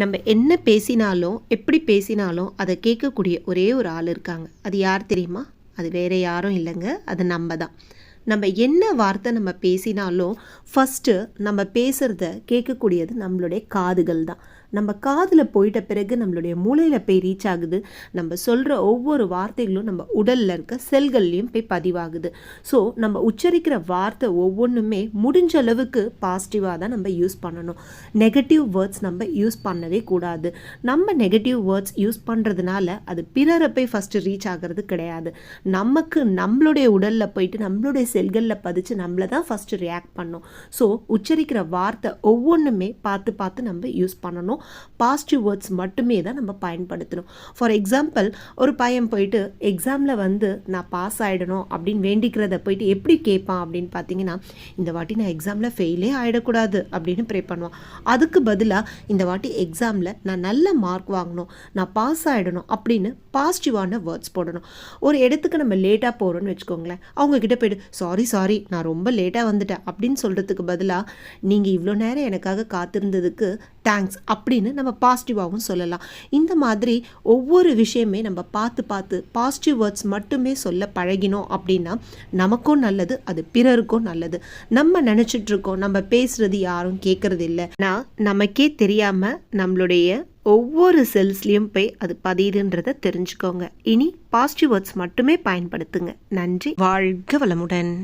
நம்ம என்ன பேசினாலும் எப்படி பேசினாலும் அதை கேட்கக்கூடிய ஒரே ஒரு ஆள் இருக்காங்க. அது யார் தெரியுமா? அது வேற யாரும் இல்லைங்க. அது நம்ம தான். நம்ம என்ன வார்த்தை நம்ம பேசினாலும் ஃபஸ்ட்டு நம்ம பேசுகிறத கேட்கக்கூடியது நம்மளுடைய காதுகள் தான். நம்ம காதில் போயிட்ட பிறகு நம்மளுடைய மூளையில் போய் ரீச் ஆகுது. நம்ம சொல்கிற ஒவ்வொரு வார்த்தைகளும் நம்ம உடலில் இருக்க செல்கள்லேயும் போய் பதிவாகுது. ஸோ நம்ம உச்சரிக்கிற வார்த்தை ஒவ்வொன்றுமே முடிஞ்ச அளவுக்கு பாசிட்டிவாக தான் நம்ம யூஸ் பண்ணணும். நெகட்டிவ் வேர்ட்ஸ் நம்ம யூஸ் பண்ணவே கூடாது. நம்ம நெகட்டிவ் வேர்ட்ஸ் யூஸ் பண்ணுறதுனால அது பிறரை போய் ஃபஸ்ட்டு ரீச் ஆகிறது கிடையாது. நமக்கு நம்மளுடைய உடலில் போயிட்டு நம்மளுடைய செல்களில் பதிச்சு நம்மளை தான் ஃபஸ்ட்டு ரியாக்ட் பண்ணும். ஸோ உச்சரிக்கிற வார்த்தை ஒவ்வொன்றுமே பார்த்து பார்த்து நம்ம யூஸ் பண்ணணும். பாசிட்டிவ் வேர்ட்ஸ் மட்டுமே தான் நம்ம பயன்படுத்தணும். ஃபார் எக்ஸாம்பிள் ஒரு பையன் போயிட்டு எக்ஸாமில் வந்து நான் பாஸ் ஆகிடணும் அப்படின்னு வேண்டிக்கிறத போயிட்டு எப்படி கேட்பான் அப்படின்னு பார்த்தீங்கன்னா இந்த வாட்டி நான் எக்ஸாமில் ஃபெயிலே ஆகிடக்கூடாது அப்படின்னு ப்ரே பண்ணுவான். அதுக்கு பதிலாக இந்த வாட்டி எக்ஸாமில் நான் நல்ல மார்க் வாங்கணும் நான் பாஸ் ஆகிடணும் அப்படின்னு பாசிட்டிவான வேர்ட்ஸ் போடணும். ஒரு இடத்துக்கு நம்ம லேட்டாக போகிறோம்னு வச்சுக்கோங்களேன். அவங்கக்கிட்ட போய்ட்டு போயிட்டு சாரி சாரி நான் ரொம்ப லேட்டாக வந்துட்டேன் அப்படின்னு சொல்கிறதுக்கு பதிலாக நீங்கள் இவ்வளோ நேரம் எனக்காக காத்திருந்ததுக்கு தேங்க்ஸ் அப்படின்னு நம்ம பாசிட்டிவாகவும் சொல்லலாம். இந்த மாதிரி ஒவ்வொரு விஷயமே நம்ம பார்த்து பார்த்து பாசிட்டிவ் வேர்ட்ஸ் மட்டுமே சொல்ல பழகினோம் அப்படின்னா நமக்கும் நல்லது அது பிறருக்கும் நல்லது. நம்ம நினச்சிட்டு இருக்கோம் நம்ம பேசுகிறது யாரும் கேட்கறது இல்லை நான் நமக்கே தெரியாமல் நம்மளுடைய ஒவ்வொரு செல்ஸ்லேயும் போய் அது பதியுதுன்றதை தெரிஞ்சுக்கோங்க. இனி பாசிட்டிவ் வேர்ட்ஸ் மட்டுமே பயன்படுத்துங்க. நன்றி. வாழ்க வளமுடன்.